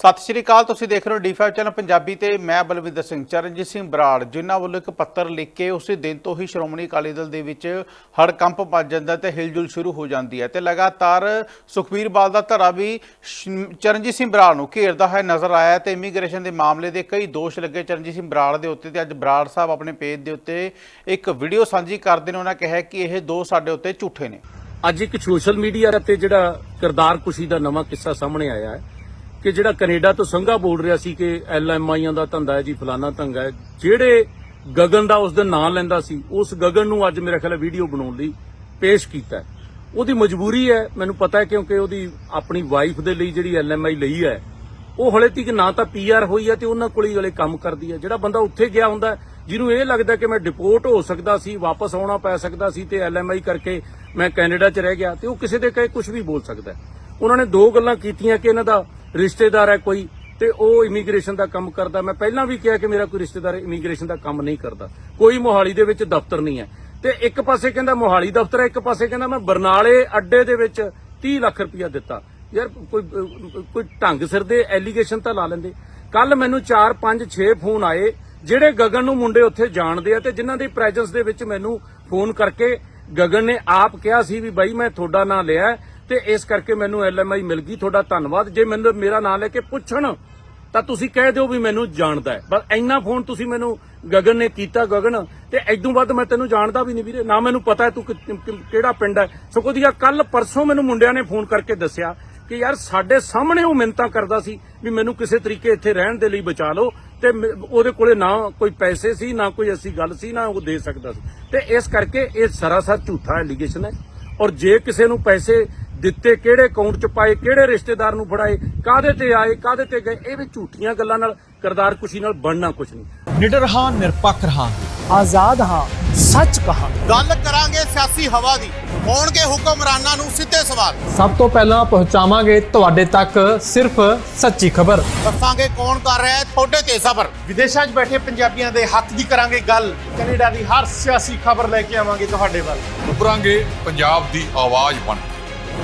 ਸਤਿ ਸ਼੍ਰੀ ਅਕਾਲ, ਤੁਸੀਂ ਦੇਖ ਰਹੇ ਹੋ ਡੀ5 ਚੈਨਲ ਪੰਜਾਬੀ ਤੇ ਮੈਂ ਬਲਵਿੰਦਰ ਸਿੰਘ, ਚਰਨਜੀਤ ਸਿੰਘ ਬਰਾੜ, ਜਿਨ੍ਹਾਂ ਵੱਲੋਂ ਇੱਕ ਪੱਤਰ ਲਿਖ ਕੇ ਉਸੇ ਦਿਨ ਤੋਂ ਹੀ ਸ਼੍ਰੋਮਣੀ ਅਕਾਲੀ ਦਲ ਦੇ ਵਿੱਚ ਹੜਕੰਪ ਮਚ ਜਾਂਦਾ ਤੇ ਹਿਲਜੁਲ ਸ਼ੁਰੂ ਹੋ ਜਾਂਦੀ ਹੈ ਤੇ ਲਗਾਤਾਰ ਸੁਖਬੀਰ ਬਾਲ ਦਾ ਧੜਾ ਵੀ ਚਰਨਜੀਤ ਸਿੰਘ ਬਰਾੜ ਨੂੰ ਘੇਰਦਾ ਹੋਇਆ ਨਜ਼ਰ ਆਇਆ ਤੇ ਇਮੀਗ੍ਰੇਸ਼ਨ ਦੇ ਮਾਮਲੇ ਦੇ ਕਈ ਦੋਸ਼ ਲੱਗੇ। ਚਰਨਜੀਤ ਸਿੰਘ ਬਰਾੜ ਦੇ ਉੱਤੇ ਤੇ ਅੱਜ ਬਰਾੜ ਸਾਹਿਬ ਆਪਣੇ ਪੇਜ ਦੇ ਉੱਤੇ ਇੱਕ ਵੀਡੀਓ ਸਾਂਝੀ ਕਰਦੇ ਨੇ। ਉਹਨਾਂ ਕਿਹਾ ਕਿ ਇਹ ਦੋ ਸਾਡੇ ਉੱਤੇ ਝੂਠੇ ਨੇ। ਅੱਜ ਇੱਕ ਸੋਸ਼ਲ ਮੀਡੀਆ ਤੇ ਜਿਹੜਾ ਕਰਦਾਰ ਕੁਸ਼ੀ ਦਾ ਨਵਾਂ ਕਿੱਸਾ ਸਾਹਮਣੇ ਆਇਆ ਹੈ। ਕਿ ਜਿਹੜਾ ਕੈਨੇਡਾ ਤੋਂ ਸੰਘਾ ਬੋਲ ਰਿਹਾ ਸੀ ਕਿ ਐਲਐਮਆਈਆਂ ਦਾ ਧੰਦਾ ਹੈ ਜੀ, ਫਲਾਨਾ ਧੰਦਾ ਹੈ, ਜਿਹੜੇ ਗਗਨ ਦਾ ਉਸ ਦਿਨ ਨਾਂ ਲੈਂਦਾ ਸੀ, ਉਸ ਗਗਨ ਨੂੰ ਅੱਜ ਮੇਰੇ ਖਿਆਲ ਵੀਡੀਓ ਬਣਾਉਣ ਲਈ ਪੇਸ਼ ਕੀਤਾ ਉਹਦੀ ਮਜਬੂਰੀ ਹੈ, ਮੈਨੂੰ ਪਤਾ ਹੈ ਕਿਉਂਕਿ ਉਹਦੀ ਆਪਣੀ ਵਾਈਫ ਦੇ ਲਈ ਜਿਹੜੀ ਐਲਐਮਆਈ ਲਈ ਹੈ, ਉਹ ਹਲੇ ਤੱਕ ਨਾ ਤਾਂ ਪੀਆਰ ਹੋਈ ਹੈ ਤੇ ਉਹਨਾਂ ਕੋਲ ਹੀ ਹਲੇ ਕੰਮ ਕਰਦੀ ਹੈ। ਜਿਹੜਾ ਬੰਦਾ ਉੱਥੇ ਗਿਆ ਹੁੰਦਾ ਜਿਹਨੂੰ ਇਹ ਲੱਗਦਾ ਕਿ ਮੈਂ ਡਿਪੋਰਟ ਹੋ ਸਕਦਾ ਸੀ, ਵਾਪਸ ਆਉਣਾ ਪੈ ਸਕਦਾ ਸੀ ਤੇ ਐਲਐਮਆਈ ਕਰਕੇ ਮੈਂ ਕੈਨੇਡਾ 'ਚ ਰਹਿ ਗਿਆ ਤੇ ਉਹ ਕਿਸੇ ਦੇ ਕਹੇ ਕੁਝ ਵੀ ਬੋਲ ਸਕਦਾ ਉਹਨਾਂ ਨੇ ਦੋ ਗੱਲਾਂ ਕੀਤੀਆਂ ਕਿ ਇਹਨਾਂ ਦਾ ਰਿਸ਼ਤੇਦਾਰ ਹੈ ਕੋਈ ਤੇ ਉਹ ਇਮੀਗ੍ਰੇਸ਼ਨ ਦਾ ਕੰਮ ਕਰਦਾ। ਮੈਂ ਪਹਿਲਾਂ ਵੀ ਕਿਹਾ ਕਿ ਮੇਰਾ ਕੋਈ ਰਿਸ਼ਤੇਦਾਰ ਇਮੀਗ੍ਰੇਸ਼ਨ ਦਾ ਕੰਮ ਨਹੀਂ ਕਰਦਾ। ਕੋਈ ਮੋਹਾਲੀ ਦੇ ਵਿੱਚ ਦਫ਼ਤਰ ਨਹੀਂ ਹੈ। ਤੇ ਇੱਕ ਪਾਸੇ ਕਹਿੰਦਾ ਮੋਹਾਲੀ ਦਫ਼ਤਰ ਹੈ, ਇੱਕ ਪਾਸੇ ਕਹਿੰਦਾ ਮੈਂ ਬਰਨਾਲੇ ਅੱਡੇ ਦੇ ਵਿੱਚ 30 ਲੱਖ ਰੁਪਇਆ ਦਿੱਤਾ। ਯਾਰ ਕੋਈ ਕੋਈ ਢੰਗ ਸਿਰ ਦੇ ਐਲੀਗੇਸ਼ਨ ਤਾਂ ਲਾ ਲੈਂਦੇ। ਕੱਲ ਮੈਨੂੰ 4 5 6 ਫੋਨ ਆਏ, ਜਿਹੜੇ ਗਗਨ ਨੂੰ ਮੁੰਡੇ ਉੱਥੇ ਜਾਣਦੇ ਆ ਤੇ ਜਿਨ੍ਹਾਂ ਦੀ ਪ੍ਰੈਜ਼ੈਂਸ ਦੇ ਵਿੱਚ ਮੈਨੂੰ ਫੋਨ ਕਰਕੇ ਗਗਨ ਨੇ ਆਪ ਕਿਹਾ ਸੀ ਵੀ ਬਾਈ ਮੈਂ ਤੁਹਾਡਾ ਨਾਂ ਲਿਆ ਤੇ ਇਸ ਕਰਕੇ ਮੈਨੂੰ ਐਲਐਮਆਈ ਮਿਲ ਗਈ, ਤੁਹਾਡਾ ਧੰਨਵਾਦ। ਜੇ ਮੈਨੂੰ, ਮੇਰਾ ਨਾਂ ਲੈ ਕੇ ਪੁੱਛਣ, ਤਾਂ ਤੁਸੀਂ ਕਹਿ ਦਿਓ ਵੀ ਮੈਨੂੰ ਜਾਣਦਾ ਹੈ। ਬਸ ਇੰਨਾ ਫੋਨ ਤੁਸੀਂ ਮੈਨੂੰ ਗਗਨ ਨੇ ਕੀਤਾ, ਗਗਨ, ਤੇ ਐਦੋਂ ਵੱਧ ਮੈਂ ਤੈਨੂੰ ਜਾਣਦਾ ਵੀ ਨਹੀਂ ਵੀਰੇ। ਨਾ ਮੈਨੂੰ ਪਤਾ ਹੈ ਤੂੰ ਕਿਹੜਾ ਪਿੰਡ ਹੈ। ਸਗੋਂ ਦੀਆਂ ਕੱਲ ਪਰਸੋਂ ਮੈਨੂੰ ਮੁੰਡਿਆਂ ਨੇ ਫੋਨ ਕਰਕੇ ਦੱਸਿਆ ਕਿ ਯਾਰ ਸਾਡੇ ਸਾਹਮਣੇ ਉਹ ਮਿੰਤਾ ਕਰਦਾ ਸੀ ਵੀ ਮੈਨੂੰ ਕਿਸੇ ਤਰੀਕੇ ਇੱਥੇ ਰਹਿਣ ਦੇ ਲਈ ਬਚਾ ਲਓ ਤੇ ਉਹਦੇ ਕੋਲੇ ਨਾ ਕੋਈ ਪੈਸੇ ਸੀ, ਨਾ ਕੋਈ ਐਸੀ ਗੱਲ ਸੀ, ਨਾ ਉਹ ਦੇ ਸਕਦਾ ਸੀ। ਤੇ ਇਸ ਕਰਕੇ ਇਹ ਸਰਾਸਰ ਝੂਠਾ ਐਲੀਗੇਸ਼ਨ ਹੈ। ਔਰ ਜੇ ਕਿਸੇ ਨੂੰ ਪੈਸੇ ਦਿੱਤੇ ਕਿਹੜੇ ਅਕਾਊਂਟ 'ਚ ਪਾਏ ਕਿਹੜੇ ਰਿਸ਼ਤੇਦਾਰ ਨੂੰ ਫੜਾਏ ਕਾਦੇ ਤੇ ਆਏ ਕਾਦੇ ਤੇ ਗਏ ਇਹ ਵੀ ਝੂਠੀਆਂ ਗੱਲਾਂ ਨਾਲ ਕਰਦਾਰ ਕੁਸ਼ੀ ਨਾਲ ਬਣਨਾ ਕੁਛ ਨਹੀਂ। ਨਿਡਰ ਹਾਂ ਨਿਰਪੱਖ ਰਹਾਂਗੇ। ਆਜ਼ਾਦ ਹਾਂ ਸੱਚ ਕਹਾਂ ਗੱਲ ਕਰਾਂਗੇ ਸਿਆਸੀ ਹਵਾ ਦੀ। ਹੋਣਗੇ ਹੁਕਮਰਾਨਾਂ ਨੂੰ ਸਿੱਧੇ ਸਵਾਲ। ਸਭ ਤੋਂ ਪਹਿਲਾਂ ਪਹੁੰਚਾਵਾਂਗੇ ਤੁਹਾਡੇ ਤੱਕ ਸਿਰਫ ਸੱਚੀ ਖਬਰ। ਦੱਸਾਂਗੇ ਕੌਣ ਕਰ ਰਿਹਾ ਹੈ ਤੁਹਾਡੇ ਤੇ ਸਬਰ। ਵਿਦੇਸ਼ਾਂ 'ਚ ਬੈਠੇ ਪੰਜਾਬੀਆਂ ਦੇ ਹੱਕ ਦੀ ਕਰਾਂਗੇ ਗੱਲ। ਕੈਨੇਡਾ ਦੀ ਹਰ ਸਿਆਸੀ ਖਬਰ ਲੈ ਕੇ ਆਵਾਂਗੇ ਤੁਹਾਡੇ ਵੱਲ। ਉਭਰਾਂਗੇ ਪੰਜਾਬ ਦੀ ਆਵਾਜ਼ ਬਣ।